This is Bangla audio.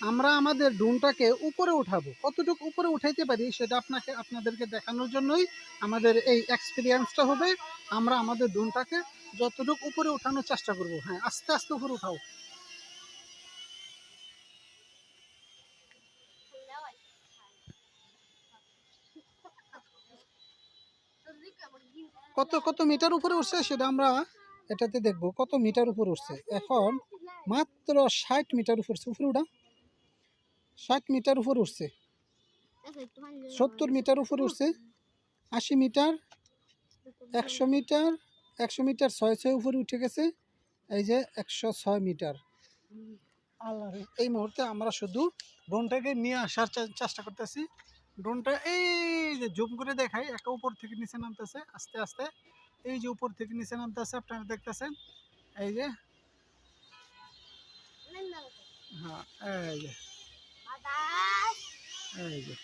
আমরা আমাদের ড্রোনটাকে উপরে উঠাবো। কতটুকু উপরে উঠাইতে পারি সেটা আপনাকে, আপনাদেরকে দেখানোর জন্যই আমাদের এই এক্সপিরিয়েন্সটা হবে। আমরা আমাদের ড্রোনটাকে যতটুকু উপরে উঠানোর চেষ্টা করব। হ্যাঁ আস্তে আস্তে উপরে উঠাও। কত কত মিটার উপরে উঠছে সেটা আমরা এটাতে দেখব। কত মিটার উপরে উঠছে? এখন মাত্র ষাট মিটার উপর উপরে উঠা। ষাট মিটার উপর উঠছে। সত্তর মিটার উপর উঠছে। আশি মিটার একশো মিটার একশো মিটার ছয় ছয় উপরে উঠে গেছে। এই যে একশো ছয় মিটার। আল্লাহরে এই মুহূর্তে আমরা শুধু ড্রোনটাকে নিয়ে আসার চে- চেষ্টা করতেছি। ড্রোনটা এই যে জুম করে দেখাই একা উপর থেকে নিচে নামতেছে আস্তে আস্তে। এই যে উপর থেকে নিচে নামতেছে আপনারা দেখতেছেন? এই যে। হ্যাঁ এই যে। এই যে